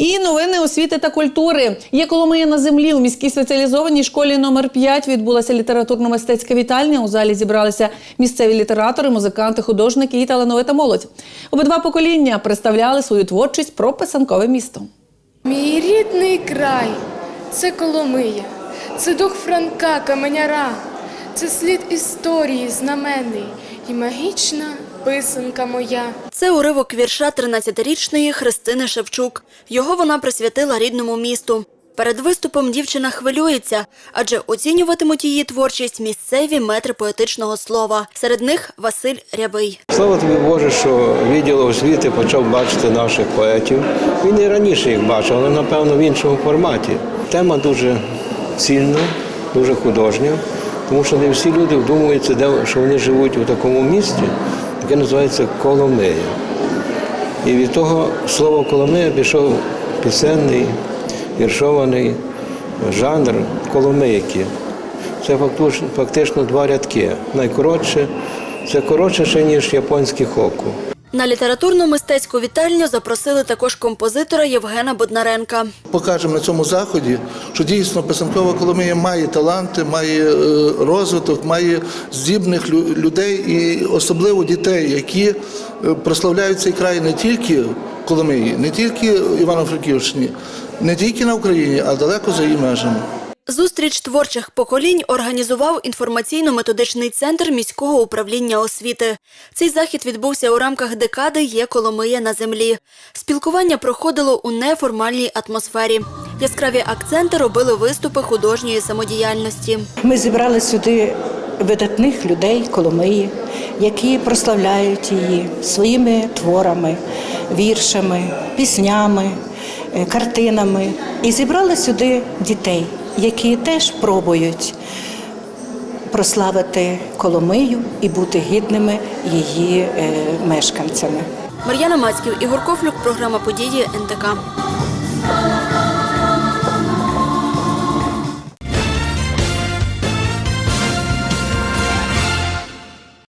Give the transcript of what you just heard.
І новини освіти та культури. Є Коломия на землі. У міській спеціалізованій школі номер 5 відбулася літературно-мистецька вітальня. У залі зібралися місцеві літератори, музиканти, художники і талановита молодь. Обидва покоління представляли свою творчість про писанкове місто. Мій рідний край це Коломия, це дух Франка Каменяра, це слід історії знаменний і магічна писанка моя. Це уривок вірша 13-річної Христини Шевчук. Його вона присвятила рідному місту. Перед виступом дівчина хвилюється, адже оцінюватимуть її творчість місцеві метри поетичного слова. Серед них Василь Рябий. Слава тобі Боже, що відділ освіти почав бачити наших поетів. Він і раніше їх бачив, але напевно в іншому форматі. Тема дуже цільна, дуже художня, тому що не всі люди вдумуються, де, що вони живуть у такому місті, яке називається Коломия. І від того слова Коломия пішов пісенний, віршований жанр Коломийки. Це фактично два рядки. Найкоротше, це коротше ніж японський хоку. На літературно-мистецьку вітальню запросили також композитора Євгена Боднаренка. покажемо на цьому заході, що дійсно писанкова Коломия має таланти, має е, розвиток, має здібних лю- людей і особливо дітей, які е, прославляють цей край не тільки Коломиї, не тільки Івано-Франківщині, не тільки на Україні, а далеко за її межами. Зустріч творчих поколінь організував інформаційно-методичний центр міського управління освіти. Цей захід відбувся у рамках декади «Є Коломия на землі». Спілкування проходило у неформальній атмосфері. Яскраві акценти робили виступи художньої самодіяльності. Ми зібрали сюди видатних людей Коломиї, які прославляють її своїми творами, віршами, піснями, е, картинами. І зібрали сюди дітей, які теж пробують прославити Коломию і бути гідними її е, мешканцями. Мар'яна Мацьків, Ігор Кофлюк, програма «Події НТК».